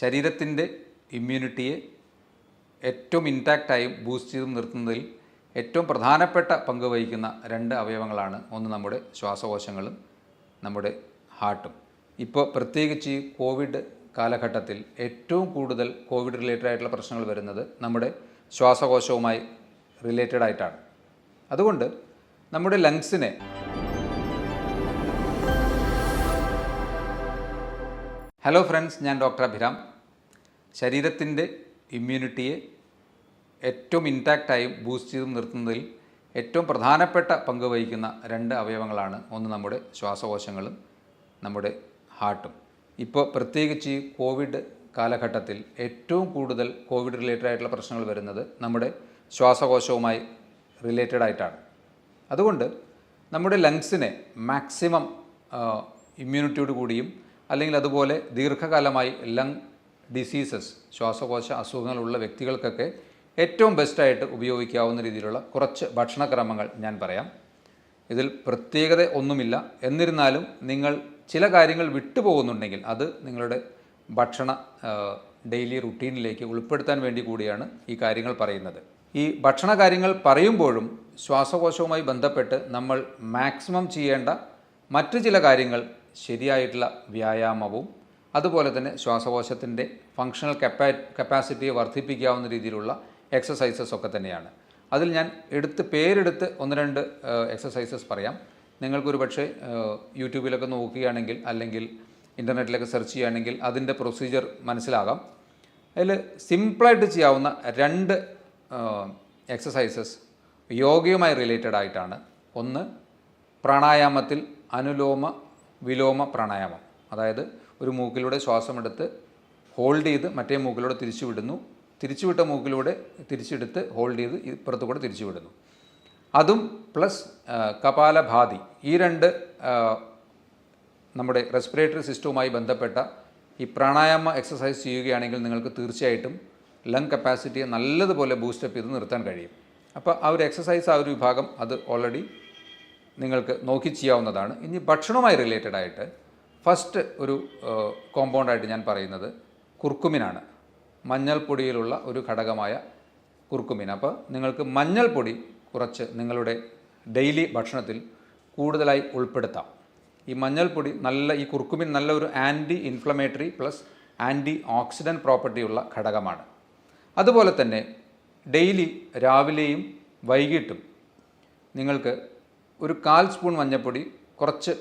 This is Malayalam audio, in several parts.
ശരീരത്തിന്റെ ഇമ്മ്യൂണിറ്റിയെ ഏറ്റവും ഇൻടാക്റ്റായും ബൂസ്റ്റ് ചെയ്തും നിർത്തുന്നതിൽ ഏറ്റവും പ്രധാനപ്പെട്ട പങ്ക് വഹിക്കുന്ന രണ്ട് അവയവങ്ങളാണ്. ഒന്ന് നമ്മുടെ ശ്വാസകോശങ്ങളും നമ്മുടെ ഹാർട്ടും ഇപ്പോൾ പ്രത്യേകിച്ച് ഈ കോവിഡ് കാലഘട്ടത്തിൽ ഏറ്റവും കൂടുതൽ കോവിഡ് റിലേറ്റഡ് ആയിട്ടുള്ള പ്രശ്നങ്ങൾ വരുന്നത് നമ്മുടെ ശ്വാസകോശവുമായി റിലേറ്റഡ് ആയിട്ടാണ്. അതുകൊണ്ട് നമ്മുടെ ലങ്സിനെ ഹലോ ഫ്രണ്ട്സ് ഞാൻ ഡോക്ടർ അഭിരാം. ശരീരത്തിന്റെ ഇമ്മ്യൂണിറ്റിയെ ഏറ്റവും ഇൻടാക്റ്റായും ബൂസ്റ്റ് ചെയ്തും നിർത്തുന്നതിൽ ഏറ്റവും പ്രധാനപ്പെട്ട പങ്ക് വഹിക്കുന്ന രണ്ട് അവയവങ്ങളാണ്. ഒന്ന് നമ്മുടെ ശ്വാസകോശങ്ങളും നമ്മുടെ ഹാർട്ടും ഇപ്പോൾ പ്രത്യേകിച്ച് ഈ കോവിഡ് കാലഘട്ടത്തിൽ ഏറ്റവും കൂടുതൽ കോവിഡ് റിലേറ്റഡ് ആയിട്ടുള്ള പ്രശ്നങ്ങൾ വരുന്നത് നമ്മുടെ ശ്വാസകോശവുമായി റിലേറ്റഡ് ആയിട്ടാണ്. അതുകൊണ്ട് നമ്മുടെ ലങ്സിനെ മാക്സിമം ഇമ്മ്യൂണിറ്റിയോട് കൂടിയും അല്ലെങ്കിൽ അതുപോലെ ദീർഘകാലമായി ലങ് ഡിസീസസ് ശ്വാസകോശ അസുഖങ്ങളുള്ള വ്യക്തികൾക്കൊക്കെ ഏറ്റവും ബെസ്റ്റായിട്ട് ഉപയോഗിക്കാവുന്ന രീതിയിലുള്ള കുറച്ച് ഭക്ഷണക്രമങ്ങൾ ഞാൻ പറയാം. ഇതിൽ പ്രത്യേകത ഒന്നുമില്ല. എന്നിരുന്നാലും നിങ്ങൾ ചില കാര്യങ്ങൾ വിട്ടുപോകുന്നുണ്ടെങ്കിൽ അത് നിങ്ങളുടെ ഭക്ഷണ ഡെയിലി റുട്ടീനിലേക്ക് ഉൾപ്പെടുത്താൻ വേണ്ടി കൂടിയാണ് ഈ കാര്യങ്ങൾ പറയുന്നത്. ഈ ഭക്ഷണ കാര്യങ്ങൾ പറയുമ്പോഴും ശ്വാസകോശവുമായി ബന്ധപ്പെട്ട് നമ്മൾ മാക്സിമം ചെയ്യേണ്ട മറ്റു ചില കാര്യങ്ങൾ ശരിയായിട്ടുള്ള വ്യായാമവും അതുപോലെ തന്നെ ശ്വാസകോശത്തിന്റെ ഫങ്ഷണൽ കപ്പാ കപ്പാസിറ്റിയെ വർദ്ധിപ്പിക്കാവുന്ന രീതിയിലുള്ള എക്സസൈസസ് ഒക്കെ തന്നെയാണ്. അതിൽ ഞാൻ എടുത്ത് പേരെടുത്ത് ഒന്ന് രണ്ട് എക്സസൈസസ് പറയാം. നിങ്ങൾക്കൊരു പക്ഷേ യൂട്യൂബിലൊക്കെ നോക്കുകയാണെങ്കിൽ അല്ലെങ്കിൽ ഇന്റർനെറ്റിലൊക്കെ സെർച്ച് ചെയ്യുകയാണെങ്കിൽ അതിന്റെ പ്രൊസീജിയർ മനസ്സിലാകാം. അതിൽ സിമ്പിളായിട്ട് ചെയ്യാവുന്ന രണ്ട് എക്സസൈസസ് യോഗയുമായി റിലേറ്റഡ് ആയിട്ടാണ്. ഒന്ന് പ്രാണായാമത്തിൽ അനുലോമ വിലോമ പ്രാണായാമം. അതായത് ഒരു മൂക്കിലൂടെ ശ്വാസമെടുത്ത് ഹോൾഡ് ചെയ്ത് മറ്റേ മൂക്കിലൂടെ തിരിച്ചു വിടുന്നു തിരിച്ചുവിട്ട മൂക്കിലൂടെ തിരിച്ചെടുത്ത് ഹോൾഡ് ചെയ്ത് ഇപ്പുറത്ത് കൂടെ തിരിച്ചു വിടുന്നു അതും പ്ലസ് കപാലഭാതി. ഈ രണ്ട് നമ്മുടെ റെസ്പിറേറ്ററി സിസ്റ്റവുമായി ബന്ധപ്പെട്ട ഈ പ്രാണായാമ എക്സസൈസ് ചെയ്യുകയാണെങ്കിൽ നിങ്ങൾക്ക് തീർച്ചയായിട്ടും ലങ് കപ്പാസിറ്റിയെ നല്ലതുപോലെ ബൂസ്റ്റപ്പ് ചെയ്ത് നിർത്താൻ കഴിയും. അപ്പോൾ ആ ഒരു എക്സസൈസ് ആ ഒരു വിഭാഗം അത് ഓൾറെഡി നിങ്ങൾക്ക് നോക്കി ചെയ്യാവുന്നതാണ്. ഇനി ഭക്ഷണവുമായി റിലേറ്റഡ് ആയിട്ട് ഫസ്റ്റ് ഒരു കോമ്പൗണ്ടായിട്ട് ഞാൻ പറയുന്നത് കുർക്കുമിനാണ്. മഞ്ഞൾപ്പൊടിയിലുള്ള ഒരു ഘടകമായ കുർക്കുമിൻ അപ്പോൾ നിങ്ങൾക്ക് മഞ്ഞൾപ്പൊടി കുറച്ച് നിങ്ങളുടെ ഡെയിലി ഭക്ഷണത്തിൽ കൂടുതലായി ഉൾപ്പെടുത്താം. ഈ മഞ്ഞൾപ്പൊടി നല്ല ഈ കുർക്കുമിൻ നല്ലൊരു anti inflammatory plus anti oxidant പ്രോപ്പർട്ടിയുള്ള ഘടകമാണ്. അതുപോലെ തന്നെ ഡെയിലി രാവിലെയും വൈകിട്ടും നിങ്ങൾക്ക് ഒരു കാൽ സ്പൂൺ മഞ്ഞൾപ്പൊടി കുറച്ച്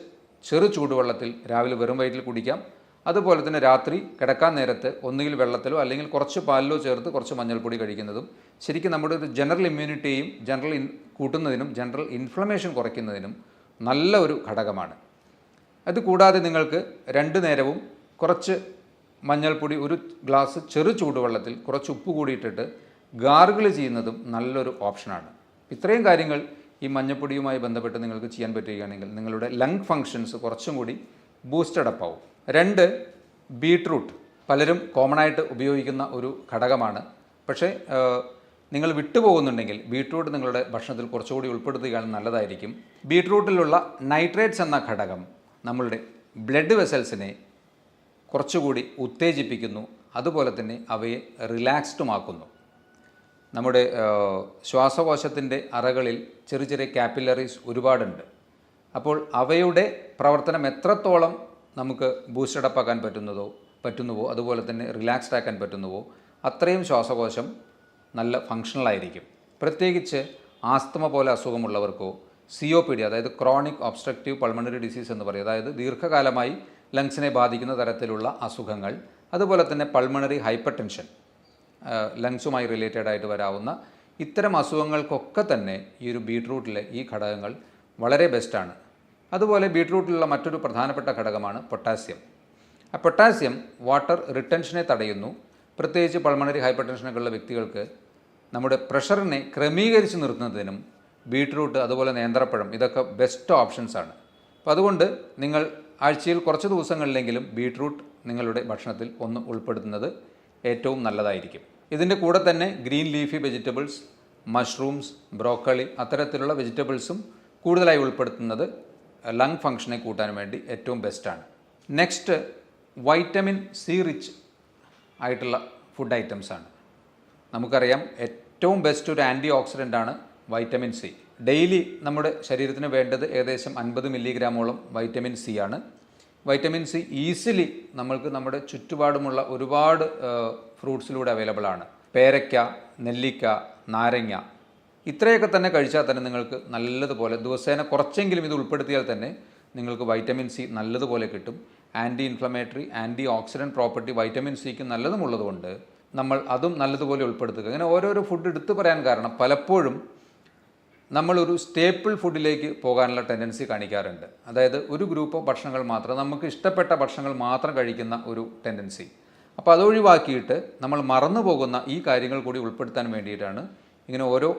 ചെറു ചൂടുവെള്ളത്തിൽ രാവിലെ വെറും വയറ്റിൽ കുടിക്കാം. അതുപോലെ തന്നെ രാത്രി കിടക്കാൻ നേരത്ത് ഒന്നുകിൽ വെള്ളത്തിലോ അല്ലെങ്കിൽ കുറച്ച് പാലിലോ ചേർത്ത് കുറച്ച് മഞ്ഞൾപ്പൊടി കഴിക്കുന്നതും ശരിക്കും നമ്മുടെ ഒരു ജനറൽ ഇമ്മ്യൂണിറ്റിയും ജനറൽ ഇൻ കൂട്ടുന്നതിനും ജനറൽ ഇൻഫ്ലമേഷൻ കുറയ്ക്കുന്നതിനും നല്ല ഒരു ഘടകമാണ്. അതുകൂടാതെ നിങ്ങൾക്ക് രണ്ട് നേരവും കുറച്ച് മഞ്ഞൾപ്പൊടി ഒരു ഗ്ലാസ് ചെറു ചൂടുവെള്ളത്തിൽ കുറച്ച് ഉപ്പ് കൂടിയിട്ടിട്ട് ഗാർഗിൾ ചെയ്യുന്നതും നല്ലൊരു ഓപ്ഷനാണ്. ഇത്രയും കാര്യങ്ങൾ ഈ മഞ്ഞപ്പൊടിയുമായി ബന്ധപ്പെട്ട് നിങ്ങൾക്ക് ചെയ്യാൻ പറ്റുകയാണെങ്കിൽ നിങ്ങളുടെ ലങ് ഫങ്ഷൻസ് കുറച്ചും കൂടി ബൂസ്റ്റഡ് അപ്പ് ആവും. രണ്ട് ബീട്രൂട്ട് പലരും കോമൺ ആയിട്ട് ഉപയോഗിക്കുന്ന ഒരു ഘടകമാണ്. പക്ഷേ നിങ്ങൾ വിട്ടുപോകുന്നുണ്ടെങ്കിൽ ബീട്രൂട്ട് നിങ്ങളുടെ ഭക്ഷണത്തിൽ കുറച്ചുകൂടി ഉൾപ്പെടുത്തുകയാണ് നല്ലതായിരിക്കും. ബീട്രൂട്ടിലുള്ള നൈട്രേറ്റ്സ് എന്ന ഘടകം നമ്മളുടെ ബ്ലഡ് വെസൽസിനെ കുറച്ചുകൂടി ഉത്തേജിപ്പിക്കുന്നു. അതുപോലെ തന്നെ അവയെ റിലാക്സ്ഡുമാക്കുന്നു നമ്മുടെ ശ്വാസകോശത്തിന്റെ അറകളിൽ ചെറിയ ചെറിയ കാപ്പിലറീസ് ഒരുപാടുണ്ട്. അപ്പോൾ അവയുടെ പ്രവർത്തനം എത്രത്തോളം നമുക്ക് ബൂസ്റ്റഡപ്പ് ആക്കാൻ പറ്റുന്നതോ പറ്റുന്നുവോ അതുപോലെ തന്നെ റിലാക്സ്ഡ് ആക്കാൻ പറ്റുന്നുവോ അത്രയും ശ്വാസകോശം നല്ല ഫങ്ഷണലായിരിക്കും പ്രത്യേകിച്ച് ആസ്തമ പോലെ അസുഖമുള്ളവർക്കോ സി ഒ പി ഡി അതായത് ക്രോണിക് ഒബ്സ്ട്രക്റ്റീവ് പൾമണറി ഡിസീസ് എന്ന് പറയും. അതായത് ദീർഘകാലമായി ലങ്സിനെ ബാധിക്കുന്ന തരത്തിലുള്ള അസുഖങ്ങൾ അതുപോലെ തന്നെ പൾമണറി ഹൈപ്പർ ടെൻഷൻ ലങ്സുമായി റിലേറ്റഡ് ആയിട്ട് വരാവുന്ന ഇത്തരം അസുഖങ്ങൾക്കൊക്കെ തന്നെ ഈ ഒരു ബീട്രൂട്ടിലെ ഈ ഘടകങ്ങൾ വളരെ ബെസ്റ്റാണ് അതുപോലെ ബീട്രൂട്ടിലുള്ള മറ്റൊരു പ്രധാനപ്പെട്ട ഘടകമാണ് പൊട്ടാസ്യം. ആ പൊട്ടാസ്യം വാട്ടർ റിട്ടൻഷനെ തടയുന്നു. പ്രത്യേകിച്ച് പൾമണറി ഹൈപ്പർ ടെൻഷനൊക്കെ ഉള്ള വ്യക്തികൾക്ക് നമ്മുടെ പ്രഷറിനെ ക്രമീകരിച്ച് നിർത്തുന്നതിനും ബീട്രൂട്ട് അതുപോലെ നേന്ത്രപ്പഴം ഇതൊക്കെ ബെസ്റ്റ് ഓപ്ഷൻസാണ് അപ്പോൾ അതുകൊണ്ട് നിങ്ങൾ ആഴ്ചയിൽ കുറച്ച് ദിവസങ്ങളിലെങ്കിലും ബീട്രൂട്ട് നിങ്ങളുടെ ഭക്ഷണത്തിൽ ഒന്ന് ഉൾപ്പെടുത്തുന്നത് ഏറ്റവും നല്ലതായിരിക്കും. ഇതിന്റെ കൂടെ തന്നെ green leafy vegetables mushrooms broccoli അത്തരത്തിലുള്ള വെജിറ്റബിൾസും കൂടുതലായി ഉൾപ്പെടുത്തുന്നത് ലങ് ഫങ്ഷനെ കൂട്ടാൻ വേണ്ടി ഏറ്റവും ബെസ്റ്റാണ് നെക്സ്റ്റ് വൈറ്റമിൻ സി റിച്ച് ആയിട്ടുള്ള ഫുഡ് ഐറ്റംസ് ആണ്. നമുക്കറിയാം ഏറ്റവും ബെസ്റ്റ് ഒരു ആന്റി ഓക്സിഡന്റ് ആണ് വൈറ്റമിൻ സി ഡെയിലി നമ്മുടെ ശരീരത്തിന് വേണ്ടത് ഏകദേശം അൻപത് മില്ലിഗ്രാമോളം വൈറ്റമിൻ സി ആണ്. വൈറ്റമിൻ സി ഈസിലി നമ്മൾക്ക് നമ്മുടെ ചുറ്റുപാടുമുള്ള ഒരുപാട് ഫ്രൂട്ട്സിലൂടെ അവൈലബിൾ ആണ്. പേരയ്ക്ക നെല്ലിക്ക നാരങ്ങ. ഇത്രയൊക്കെ തന്നെ കഴിച്ചാൽ തന്നെ നിങ്ങൾക്ക് നല്ലതുപോലെ ദിവസേന കുറച്ചെങ്കിലും ഇത് ഉൾപ്പെടുത്തിയാൽ തന്നെ നിങ്ങൾക്ക് വൈറ്റമിൻ സി നല്ലതുപോലെ കിട്ടും. Anti inflammatory anti oxidant property vitamin സിക്ക് നല്ലതുമുള്ളതുകൊണ്ട് നമ്മൾ അതും നല്ലതുപോലെ ഉൾപ്പെടുത്തുക. അങ്ങനെ ഓരോരോ ഫുഡ് എടുത്തു പറയാൻ കാരണം പലപ്പോഴും നമ്മളൊരു സ്റ്റേപ്പിൾ ഫുഡിലേക്ക് പോകാനുള്ള ടെൻഡൻസി കാണിക്കാറുണ്ട്. അതായത് ഒരു ഗ്രൂപ്പ് ഭക്ഷണങ്ങൾ മാത്രം നമുക്ക് ഇഷ്ടപ്പെട്ട ഭക്ഷണങ്ങൾ മാത്രം കഴിക്കുന്ന ഒരു ടെൻഡൻസി അപ്പോൾ അതൊഴിവാക്കിയിട്ട് നമ്മൾ മറന്നു പോകുന്ന ഈ കാര്യങ്ങൾ കൂടി ഉൾപ്പെടുത്താൻ വേണ്ടിയിട്ടാണ് ഇങ്ങനെ ഓരോ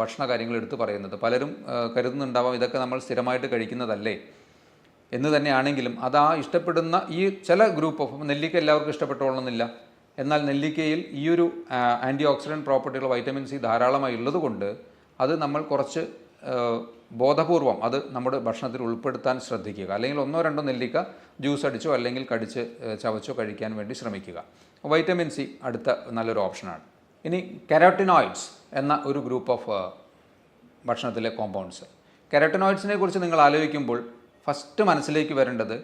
ഭക്ഷണ കാര്യങ്ങൾ എടുത്തു പറയുന്നത്. പലരും കരുതുന്നുണ്ടാവാം ഇതൊക്കെ നമ്മൾ സ്ഥിരമായിട്ട് കഴിക്കുന്നതല്ലേ എന്ന് തന്നെയാണെങ്കിലും അത് ആ ഇഷ്ടപ്പെടുന്ന ഈ ചില ഗ്രൂപ്പ് ഓഫ് നെല്ലിക്ക എല്ലാവർക്കും ഇഷ്ടപ്പെട്ടോളണമെന്നില്ല എന്നാൽ നെല്ലിക്കയിൽ ഈ ഒരു ആന്റി ഓക്സിഡന്റ് പ്രോപ്പർട്ടികൾ വൈറ്റമിൻ സി ധാരാളമായി ഉള്ളതുകൊണ്ട് അത് നമ്മൾ കുറച്ച് ബോധപൂർവം അത് നമ്മുടെ ഭക്ഷണത്തിൽ ഉൾപ്പെടുത്താൻ ശ്രദ്ധിക്കുക. അല്ലെങ്കിൽ ഒന്നോ രണ്ടോ നെല്ലിക്ക ജ്യൂസ് അടിച്ചോ അല്ലെങ്കിൽ കടിച്ച് ചവച്ചോ കഴിക്കാൻ വേണ്ടി ശ്രമിക്കുക. വൈറ്റമിൻ സി അടുത്ത നല്ലൊരു ഓപ്ഷനാണ്. ഇനി കരോട്ടിനോയിഡ്സ് എന്ന ഒരു ഗ്രൂപ്പ് ഓഫ് ഭക്ഷണത്തിലെ കോമ്പൗണ്ട്സ് കരോട്ടിനോയിഡ്സിനെ കുറിച്ച് നിങ്ങൾ ആലോചിക്കുമ്പോൾ ഫസ്റ്റ് മനസ്സിലേക്ക് വരേണ്ടത്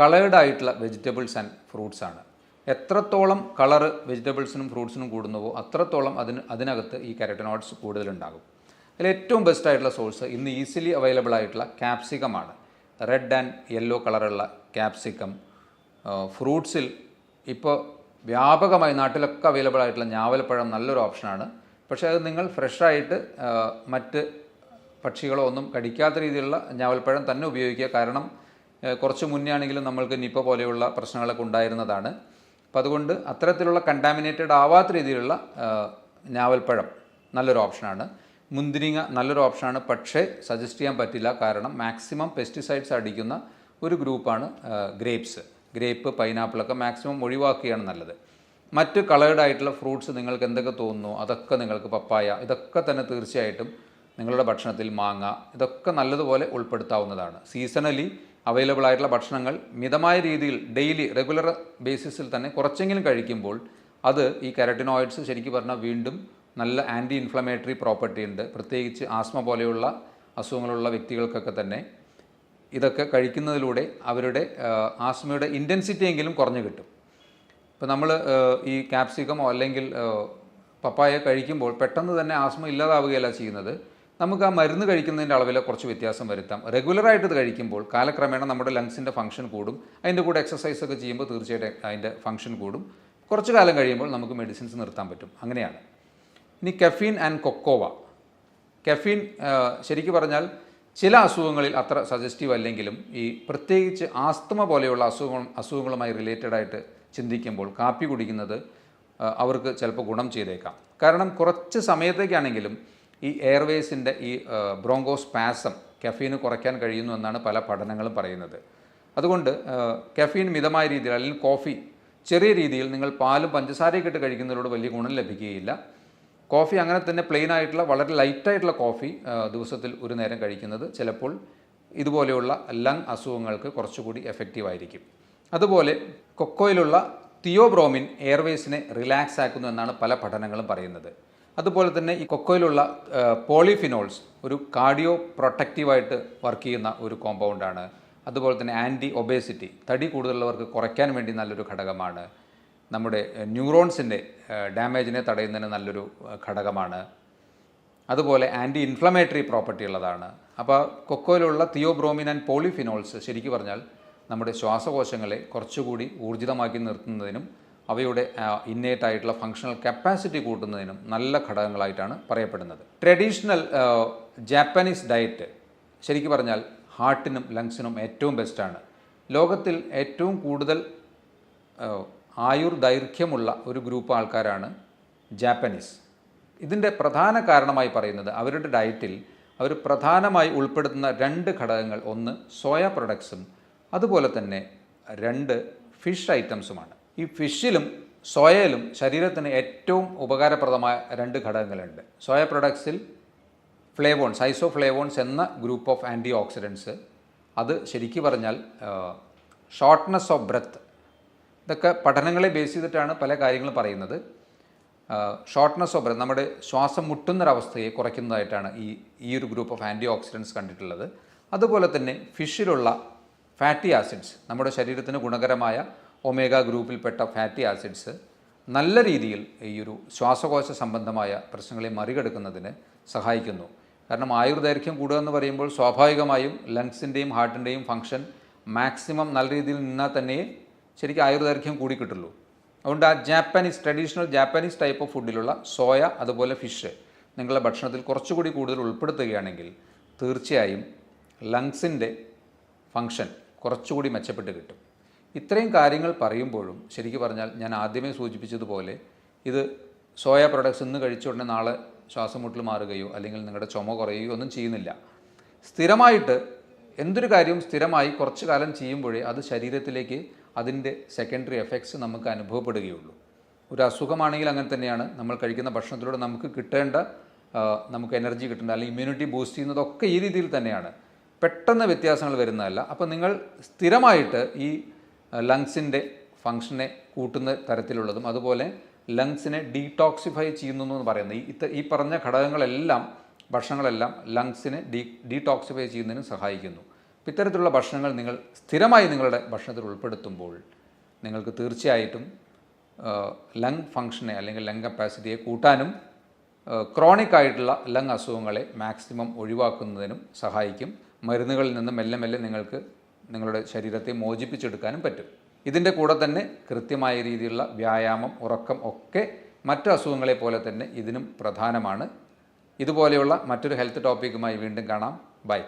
കളേർഡ് ആയിട്ടുള്ള വെജിറ്റബിൾസ് ആൻഡ് ഫ്രൂട്ട്സ് ആണ്. എത്രത്തോളം കളറ് വെജിറ്റബിൾസിനും ഫ്രൂട്ട്സിനും കൂടുന്നുവോ അത്രത്തോളം അതിന് അതിനകത്ത് ഈ കെരട്ടനോയിഡ്സ് കൂടുതലുണ്ടാകും. അതിൽ ഏറ്റവും ബെസ്റ്റ് ആയിട്ടുള്ള സോഴ്സ് ഇന്ന് ഈസിലി അവൈലബിൾ ആയിട്ടുള്ള ക്യാപ്സിക്കമാണ് റെഡ് ആൻഡ് യെല്ലോ കളറുള്ള ക്യാപ്സിക്കം ഫ്രൂട്ട്സിൽ ഇപ്പോൾ വ്യാപകമായി നാട്ടിലൊക്കെ അവൈലബിൾ ആയിട്ടുള്ള ഞാവൽപ്പഴം നല്ലൊരു ഓപ്ഷനാണ് പക്ഷേ അത് നിങ്ങൾ ഫ്രഷായിട്ട് മറ്റ് പക്ഷികളോ ഒന്നും കടിക്കാത്ത രീതിയിലുള്ള ഞാവൽപ്പഴം തന്നെ ഉപയോഗിക്കുക. കാരണം കുറച്ച് മുന്നേ ആണെങ്കിലും നമ്മൾക്ക് നിപ്പ പോലെയുള്ള പ്രശ്നങ്ങളൊക്കെ ഉണ്ടായിരുന്നതാണ്. അപ്പം അതുകൊണ്ട് അത്തരത്തിലുള്ള കണ്ടാമിനേറ്റഡ് ആവാത്ത രീതിയിലുള്ള ഞാവൽപ്പഴം നല്ലൊരു ഓപ്ഷനാണ് മുന്തിരിങ്ങ നല്ലൊരു ഓപ്ഷനാണ്. പക്ഷേ സജസ്റ്റ് ചെയ്യാൻ പറ്റില്ല. കാരണം മാക്സിമം പെസ്റ്റിസൈഡ്സ് അടിക്കുന്ന ഒരു ഗ്രൂപ്പാണ് ഗ്രേപ്സ് ഗ്രേപ്പ് പൈനാപ്പിളൊക്കെ മാക്സിമം ഒഴിവാക്കുകയാണ് നല്ലത്. മറ്റ് കളേർഡ് ആയിട്ടുള്ള ഫ്രൂട്ട്സ് നിങ്ങൾക്ക് എന്തൊക്കെ തോന്നുന്നു? അതൊക്കെ നിങ്ങൾക്ക് പപ്പായ ഇതൊക്കെ തന്നെ തീർച്ചയായിട്ടും നിങ്ങളുടെ ഭക്ഷണത്തിൽ മാങ്ങ ഇതൊക്കെ നല്ലതുപോലെ ഉൾപ്പെടുത്താവുന്നതാണ്. സീസണലി അവൈലബിൾ ആയിട്ടുള്ള ഭക്ഷണങ്ങൾ മിതമായ രീതിയിൽ ഡെയിലി റെഗുലർ ബേസിസിൽ തന്നെ കുറച്ചെങ്കിലും കഴിക്കുമ്പോൾ അത് ഈ കരട്ടിനോയിഡ്സ് ശരിക്കും പറഞ്ഞാൽ വീണ്ടും നല്ല ആന്റി ഇൻഫ്ലമേറ്ററി പ്രോപ്പർട്ടി ഉണ്ട്. പ്രത്യേകിച്ച് ആസ്മ പോലെയുള്ള അസുഖങ്ങളുള്ള വ്യക്തികൾക്കൊക്കെ തന്നെ ഇതൊക്കെ കഴിക്കുന്നതിലൂടെ അവരുടെ ആസ്മയുടെ ഇന്റൻസിറ്റി എങ്കിലും കുറഞ്ഞു കിട്ടും. ഇപ്പോൾ നമ്മൾ ഈ ക്യാപ്സിക്കമോ അല്ലെങ്കിൽ പപ്പായ കഴിക്കുമ്പോൾ പെട്ടെന്ന് തന്നെ ആസ്മ ഇല്ലാതാവുകയല്ല ചെയ്യുന്നത്. നമുക്ക് ആ മരുന്ന് കഴിക്കുന്നതിന്റെ അളവിൽ കുറച്ച് വ്യത്യാസം വരുത്താം. റെഗുലറായിട്ട് ഇത് കഴിക്കുമ്പോൾ കാലക്രമേണ നമ്മുടെ ലങ്സിന്റെ ഫംഗ്ഷൻ കൂടും. അതിന്റെ കൂടെ എക്സസൈസ് ഒക്കെ ചെയ്യുമ്പോൾ തീർച്ചയായിട്ടും അതിന്റെ ഫംഗ്ഷൻ കൂടും. കുറച്ച് കാലം കഴിയുമ്പോൾ നമുക്ക് മെഡിസിൻസ് നിർത്താൻ പറ്റും. അങ്ങനെയാണ്. ഇനി കെഫീൻ ആൻഡ് കൊക്കോവ. കെഫീൻ ശരിക്കും പറഞ്ഞാൽ ചില അസുഖങ്ങളിൽ അത്ര സജസ്റ്റീവ് അല്ലെങ്കിലും ഈ പ്രത്യേകിച്ച് ആസ്തമ പോലെയുള്ള അസുഖങ്ങൾ അസുഖങ്ങളുമായി റിലേറ്റഡ് ആയിട്ട് ചിന്തിക്കുമ്പോൾ കാപ്പി കുടിക്കുന്നത് അവർക്ക് ചിലപ്പോൾ ഗുണം ചെയ്തേക്കാം. കാരണം കുറച്ച് സമയത്തേക്കാണെങ്കിലും ഈ എയർവേസിന്റെ ഈ ബ്രോങ്കോസ് ബ്രോങ്കോസ്പാസം കെഫീന് കുറയ്ക്കാൻ കഴിയുന്നു എന്നാണ് പല പഠനങ്ങളും പറയുന്നത്. അതുകൊണ്ട് കെഫീൻ മിതമായ രീതിയിൽ അല്ലെങ്കിൽ കോഫി ചെറിയ രീതിയിൽ നിങ്ങൾ പാലും പഞ്ചസാരയൊക്കെ ഇട്ട് കഴിക്കുന്നതിലൂടെ വലിയ ഗുണം ലഭിക്കുകയില്ല. കോഫി അങ്ങനെ തന്നെ പ്ലെയിൻ ആയിട്ടുള്ള വളരെ ലൈറ്റായിട്ടുള്ള കോഫി ദിവസത്തിൽ ഒരു നേരം കഴിക്കുന്നത് ചിലപ്പോൾ ഇതുപോലെയുള്ള ലങ് അസുഖങ്ങൾക്ക് കുറച്ചുകൂടി എഫക്റ്റീവ് ആയിരിക്കും. അതുപോലെ കൊക്കോയിലുള്ള തിയോബ്രോമിൻ എയർവേസിനെ റിലാക്സ് ആക്കുന്നു എന്നാണ് പല പഠനങ്ങളും പറയുന്നത്. അതുപോലെ തന്നെ ഈ കൊക്കോയിലുള്ള പോളിഫിനോൾസ് ഒരു കാർഡിയോ പ്രൊട്ടക്റ്റീവായിട്ട് വർക്ക് ചെയ്യുന്ന ഒരു കോമ്പൗണ്ടാണ് അതുപോലെ തന്നെ ആന്റി ഒബേസിറ്റി തടി കൂടുതലുള്ളവർക്ക് കുറയ്ക്കാൻ വേണ്ടി നല്ലൊരു ഘടകമാണ്. നമ്മുടെ ന്യൂറോൺസിന്റെ ഡാമേജിനെ തടയുന്നതിന് നല്ലൊരു ഘടകമാണ്. അതുപോലെ ആന്റി ഇൻഫ്ലമേറ്ററി പ്രോപ്പർട്ടി ഉള്ളതാണ്. അപ്പോൾ കൊക്കോയിലുള്ള തിയോബ്രോമിൻ ആൻഡ് പോളിഫിനോൾസ് ശരിക്കും പറഞ്ഞാൽ നമ്മുടെ ശ്വാസകോശങ്ങളെ കുറച്ചുകൂടി ഊർജിതമാക്കി നിർത്തുന്നതിനും അവയുടെ ഇന്നേറ്റ് ആയിട്ടുള്ള ഫങ്ഷണൽ കപ്പാസിറ്റി കൂട്ടുന്നതിനും നല്ല ഘടകങ്ങളായിട്ടാണ് പറയപ്പെടുന്നത്. ട്രഡീഷണൽ ജാപ്പനീസ് ഡയറ്റ് ശരിക്കും പറഞ്ഞാൽ ഹാർട്ടിനും ലങ്സിനും ഏറ്റവും ബെസ്റ്റാണ് ലോകത്തിൽ ഏറ്റവും കൂടുതൽ ആയുർ ദൈർഘ്യമുള്ള ഒരു ഗ്രൂപ്പ് ആൾക്കാരാണ് ജാപ്പനീസ്. ഇതിന്റെ പ്രധാന കാരണമായി പറയുന്നത് അവരുടെ ഡയറ്റിൽ അവർ പ്രധാനമായി ഉൾപ്പെടുത്തുന്ന രണ്ട് ഘടകങ്ങൾ ഒന്ന് സോയ പ്രൊഡക്ട്സും അതുപോലെ തന്നെ രണ്ട് ഫിഷ് ഐറ്റംസുമാണ്. ഈ ഫിഷിലും സോയയിലും ശരീരത്തിന് ഏറ്റവും ഉപകാരപ്രദമായ രണ്ട് ഘടകങ്ങളുണ്ട്. സോയ പ്രൊഡക്ട്സിൽ ഫ്ലേവോൺസ് ഐസോ ഫ്ലേവോൺസ് എന്ന ഗ്രൂപ്പ് ഓഫ് ആന്റി ഓക്സിഡൻസ് അത് ശരിക്കു പറഞ്ഞാൽ ഷോർട്ട്നെസ് ഓഫ് ബ്രെത്ത് ഇതൊക്കെ പഠനങ്ങളെ ബേസ് ചെയ്തിട്ടാണ് പല കാര്യങ്ങളും പറയുന്നത്. ഷോർട്ട്നെസ് ഓഫ് ബ്രെത്ത് നമ്മുടെ ശ്വാസം മുട്ടുന്നൊരവസ്ഥയെ കുറയ്ക്കുന്നതായിട്ടാണ് ഈ ഈ ഒരു ഗ്രൂപ്പ് ഓഫ് ആന്റി ഓക്സിഡൻസ് കണ്ടിട്ടുള്ളത്. അതുപോലെ തന്നെ ഫിഷിലുള്ള ഫാറ്റി ആസിഡ്സ് നമ്മുടെ ശരീരത്തിന് ഗുണകരമായ ഒമേഗ ഗ്രൂപ്പിൽപ്പെട്ട ഫാറ്റി ആസിഡ്സ് നല്ല രീതിയിൽ ഈ ഒരു ശ്വാസകോശ സംബന്ധമായ പ്രശ്നങ്ങളെ മറികടക്കുന്നതിന് സഹായിക്കുന്നു. കാരണം ആയുർദൈർഘ്യം കൂടുക എന്ന് പറയുമ്പോൾ സ്വാഭാവികമായും ലങ്സിന്റെയും ഹാർട്ടിന്റെയും ഫംഗ്ഷൻ മാക്സിമം നല്ല രീതിയിൽ നിന്നാൽ തന്നെ ശരിക്കും ആയുർദൈർഘ്യം കൂടി കിട്ടുള്ളൂ. അതുകൊണ്ട് ആ Japanese traditional Japanese type of ഫുഡിലുള്ള soya അതുപോലെ ഫിഷ് നിങ്ങളുടെ ഭക്ഷണത്തിൽ കുറച്ചുകൂടി കൂടുതൽ ഉൾപ്പെടുത്തുകയാണെങ്കിൽ തീർച്ചയായും ലങ്സിന്റെ ഫങ്ഷൻ കുറച്ചുകൂടി മെച്ചപ്പെട്ട് കിട്ടും. ഇത്രയും കാര്യങ്ങൾ പറയുമ്പോഴും ശരിക്കും പറഞ്ഞാൽ ഞാൻ ആദ്യമേ സൂചിപ്പിച്ചതുപോലെ ഇത് സോയ പ്രൊഡക്ട്സ് ഇന്ന് കഴിച്ച ഉടനെ നാളെ ശ്വാസമുട്ടൽ മാറുകയോ അല്ലെങ്കിൽ നിങ്ങളുടെ ചുമ കുറയുകയോ ഒന്നും ചെയ്യുന്നില്ല. സ്ഥിരമായിട്ട് എന്തൊരു കാര്യവും സ്ഥിരമായി കുറച്ച് കാലം ചെയ്യുമ്പോഴേ അത് ശരീരത്തിലേക്ക് അതിന്റെ സെക്കൻഡറി എഫക്ട്സ് നമുക്ക് അനുഭവപ്പെടുകയുള്ളൂ. ഒരു അസുഖമാണെങ്കിൽ അങ്ങനെ തന്നെയാണ്. നമ്മൾ കഴിക്കുന്ന ഭക്ഷണത്തിലൂടെ നമുക്ക് കിട്ടേണ്ട നമുക്ക് എനർജി കിട്ടേണ്ട അല്ലെങ്കിൽ ഇമ്മ്യൂണിറ്റി ബൂസ്റ്റ് ചെയ്യുന്നതൊക്കെ ഈ രീതിയിൽ തന്നെയാണ്. പെട്ടെന്ന് വ്യത്യാസങ്ങൾ വരുന്നതല്ല. അപ്പോൾ നിങ്ങൾ സ്ഥിരമായിട്ട് ഈ ലങ്സിന്റെ ഫങ്ഷനെ കൂട്ടുന്ന തരത്തിലുള്ളതും അതുപോലെ ലങ്സിനെ ഡീടോക്സിഫൈ ചെയ്യുന്നു എന്ന് പറയുന്നത് ഈ ഈ പറഞ്ഞ ഘടകങ്ങളെല്ലാം ഭക്ഷണങ്ങളെല്ലാം ലങ്സിനെ ഡീ ഡീടോക്സിഫൈ ചെയ്യുന്നതിന് സഹായിക്കുന്നു. ഇത്തരത്തിലുള്ള ഭക്ഷണങ്ങൾ നിങ്ങൾ സ്ഥിരമായി നിങ്ങളുടെ ഭക്ഷണത്തിൽ ഉൾപ്പെടുത്തുമ്പോൾ നിങ്ങൾക്ക് തീർച്ചയായിട്ടും ലങ് ഫങ്ഷനെ അല്ലെങ്കിൽ ലങ് കപ്പാസിറ്റിയെ കൂട്ടാനും ക്രോണിക് ആയിട്ടുള്ള ലങ് അസുഖങ്ങളെ മാക്സിമം ഒഴിവാക്കുന്നതിനും സഹായിക്കും. മരുന്നുകളിൽ നിന്ന് മെല്ലെ മെല്ലെ നിങ്ങൾക്ക് നിങ്ങളുടെ ശരീരത്തെ മോചിപ്പിച്ചെടുക്കാനും പറ്റും. ഇതിന്റെ കൂടെ തന്നെ കൃത്യമായ രീതിയിലുള്ള വ്യായാമം ഉറക്കം ഒക്കെ മറ്റ് അസുഖങ്ങളെ പോലെ തന്നെ ഇതിനും പ്രധാനമാണ്. ഇതുപോലെയുള്ള മറ്റൊരു ഹെൽത്ത് ടോപ്പിക്കുമായി വീണ്ടും കാണാം. ബൈ